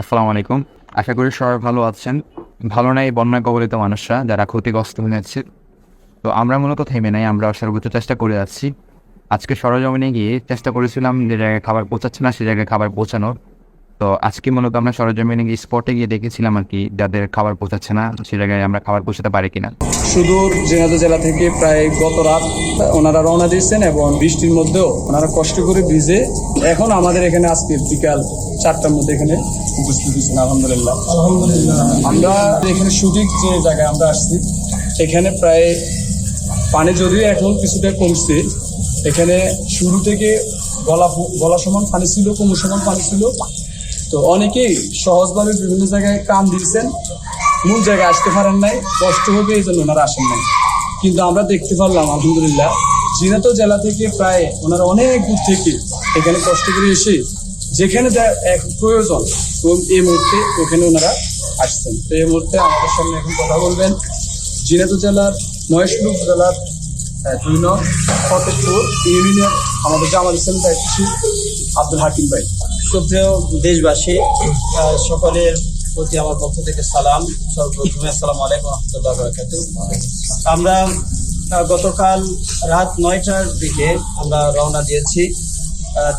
আসসালামু আলাইকুম। আশা করি সবাই ভালো আছেন। ভালো নাই, বন্যা কবলিত মানুষরা যারা ক্ষতিগ্রস্ত হয়ে যাচ্ছে। তো আমরা মূলত থেমে নাই, আমরা সর্বোচ্চ চেষ্টা করে যাচ্ছি আজকে সরজমিনে গিয়ে চেষ্টা করেছিলাম যে জায়গায় খাবার পৌঁছাচ্ছে না, সে জায়গায় খাবার পৌঁছানোর। তো আজকে মূলত আমরা সরজমিনে গিয়ে স্পটে গিয়ে দেখেছিলাম আর কি যাদের খাবার পৌঁছাচ্ছে না সে জায়গায় আমরা খাবার পৌঁছাতে পারি কিনা। সুদূর ঝিনাইদহ জেলা থেকে প্রায় গত রাত ওনারা রওনা দিয়েছেন এবং বৃষ্টির মধ্যেও ওনারা কষ্ট করে ভিজে এখন আমাদের এখানে আজকে বিকাল চারটার মধ্যে এখানে উপস্থিত হয়েছেন আলহামদুলিল্লাহ। আলহামদুলিল্লাহ। আমরা এখানে সঠিক যে জায়গায় আমরা আসছি এখানে প্রায় পানি যদিও এখন কিছুটা কমছে এখানে শুরু থেকে গলা গলা সমান পানি ছিল কোমর সমান পানি ছিল তো অনেকেই সহজভাবে বিভিন্ন জায়গায় কান দিয়েছেন মূল জায়গায় আসতে পারেন নাই কষ্ট হবে এই জন্য ওনারা আসেন নাই। কিন্তু আমরা দেখতে পারলাম আলহামদুলিল্লাহ জিনাত জেলা থেকে প্রায় ওনারা অনেক দূর থেকে এখানে কষ্ট করে এসে যেখানে এক প্রয়োজন এই মুহূর্তে ওখানে ওনারা আসছেন। তো এই মুহূর্তে আমাদের সামনে এখন কথা বলবেন জিনাত জেলার মহেশপুর আহ, দুই নং ফতেপুর ইউনিয়নের আমাদের জামাল ইসলাম দায়িত্বশীল আব্দুল হাকিম ভাই। সুপ্রিয় দেশবাসী সকলের প্রতি আমার পক্ষ থেকে সালাম। সর্বপ্রথমে আসসালাম আলাইকুম রহমতুল্লাহ বরাকাত আমরা গতকাল রাত নয়টার দিকে আমরা রওনা দিয়েছি।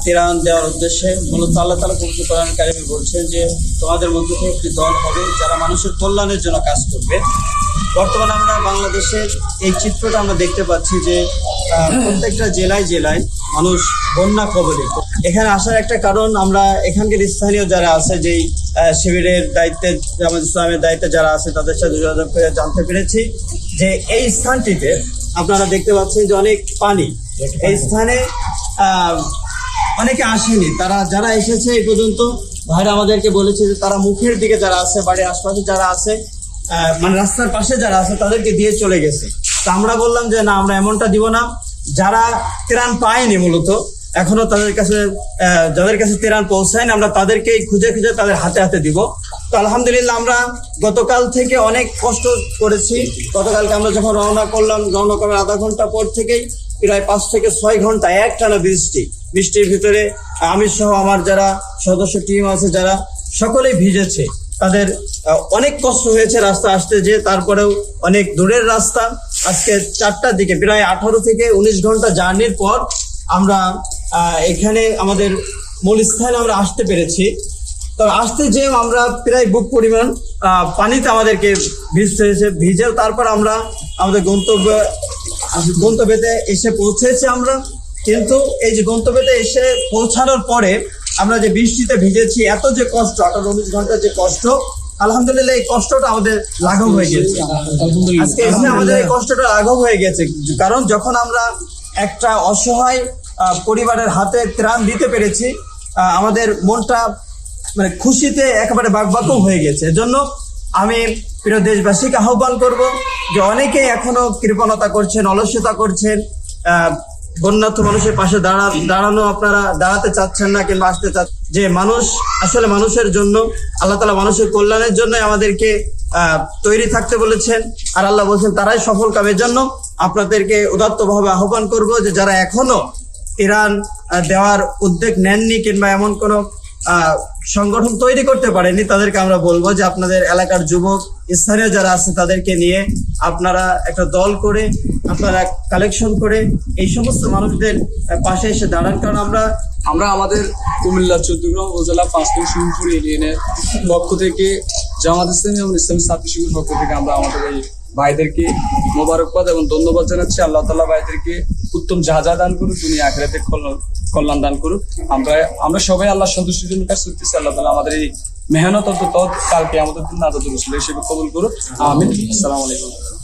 তিরান দেওয়ার উদ্দেশ্যে মূলত আল্লাহ তালা পবিত্র কোরআন কারিমে বলছেন যে, তোমাদের মধ্যে থেকে একটি দল হবে যারা মানুষের কল্যাণের জন্য কাজ করবে। বর্তমানে আমরা বাংলাদেশের এই চিত্রটা আমরা দেখতে পাচ্ছি যে প্রত্যেকটা জেলায় জেলায় মানুষ বন্যা কবলিত এখানে আসার একটা কারণ আমরা এখানকার স্থানীয় যারা আছে, যেই শিবিরের দায়িত্বে জামাত ইসলামের দায়িত্বে যারা আছে, তাদের সাথে যোগাযোগ করে জানতে পেরেছি যে, এই স্থানটিতে আপনারা দেখতে পাচ্ছেন যে অনেক পানি। এই স্থানে অনেকে আসেনি। তারা যারা এসেছে এই পর্যন্ত, ভাইরা আমাদেরকে বলেছে যে তারা মুখের দিকে যারা আছে, বাড়ির আশপাশে যারা আছে মানে রাস্তার পাশে যারা আছে, তাদেরকে দিয়ে চলে গেছে। তো আমরা বললাম যে, না, আমরা এমনটা দিব না। যারা ত্রাণ পায়নি মূলত, এখনও তাদের কাছে যাদের কাছে ত্রাণ পৌঁছায়নি, আমরা তাদেরকে খুঁজে খুঁজে তাদের হাতে হাতে দিব। তো আলহামদুলিল্লাহ, আমরা গতকাল থেকে অনেক কষ্ট করেছি। গতকালকে আমরা যখন রওনা করলাম, রওনা করার আধা ঘণ্টা পর থেকেই প্রায় পাঁচ থেকে ছয় ঘণ্টা একটানা বৃষ্টি। বৃষ্টির ভিতরে, আমি সহ আমার যারা সদস্য টিম আছে, যারা সকলেই ভিজেছে, তাদের অনেক কষ্ট হয়েছে রাস্তা আসতে যে তারপরেও অনেক দূরের রাস্তা। আজকে চারটার দিকে, প্রায় আঠারো থেকে উনিশ ঘণ্টা জার্নির পর আমরা এখানে আমাদের মূল স্থানে আমরা আসতে পেরেছি। তবে আসতে যে আমরা প্রায় বুক পরিমাণ পানিতে আমাদেরকে ভিজতে হয়েছে। ভিজেও তারপর আমরা আমাদের গন্তব্য, গন্তব্যতে এসে পৌঁছেছি আমরা। কিন্তু এই যে গন্তব্যতে এসে পৌঁছানোর পরে আমরা যে বৃষ্টিতে ভিজেছি, এত যে কষ্ট, আঠারো উনিশ ঘণ্টার যে কষ্ট, আলহামদুলিল্লাহ এই কষ্টটা আমাদের লাঘব হয়ে গেছে আজকে এসে আমাদের এই কষ্টটা লাঘব হয়ে গেছে, কারণ যখন আমরা একটা অসহায় পরিবারের হাতে ত্রাণ দিতে পেরেছি আমাদের মনটা মানে খুশিতে একেবারে বাকবাকম হয়ে গেছে। এজন্য আমি প্রিয় দেশবাসীকে আহ্বান করব যে অনেকেই এখনও কৃপণতা করছেন অলস্যতা করছেন বন্যার্থ মানুষের পাশে দাঁড়া দাঁড়ানো আপনারা দাঁড়াতে চাচ্ছেন না কিংবা আসতে চাচ্ছেন যে মানুষ আসলে মানুষের জন্য, আল্লাহ তালা মানুষের কল্যাণের জন্য আমাদেরকে তৈরি থাকতে বলেছেন। আর আল্লাহ বলছেন, তারাই সফল কামের জন্য আপনাদেরকে উদাত্তভাবে আহ্বান করব যে যারা এখনও ইরান দেওয়ার উদ্যোগ নেননি কিংবা এমন কোনো সংগঠন তৈরি করতে পারেনি, তাদেরকে আমরা বলব যে আপনাদের এলাকার যুবক, স্থানীয় যারা আছে তাদেরকে নিয়ে আপনারা একটা দল করে, আপনারা কালেকশন করে এই সমস্ত মানুষদের পাশে এসে দাঁড়ান। কারণ আমরা আমরা আমাদের কুমিল্লা, চৌদ্দগ্রাম উপজেলা পাঁচপুর শিবপুর ইউনিয়নের পক্ষ থেকে, জামাত ইসলামী এবং ইসলামী ছাত্র শিবির পক্ষ থেকে আমরা আমাদের এই ভাইদেরকে মোবারকবাদ এবং ধন্যবাদ জানাচ্ছি। আল্লাহ তাল্লাহ ভাইদেরকে উত্তম যা যা দান করুক তুমি আখেরাতে কল্যাণ- দান করুক। আমরা আমরা সবাই আল্লাহ সন্তুষ্টির জন্য কাজ করতেছি। আল্লাহ তালা আমাদের এই মেহনত অন্তত কালকে আমাদের জন্য আদত রসুল হিসেবে কবুল করুক। আমিন। আসসালামু আলাইকুম।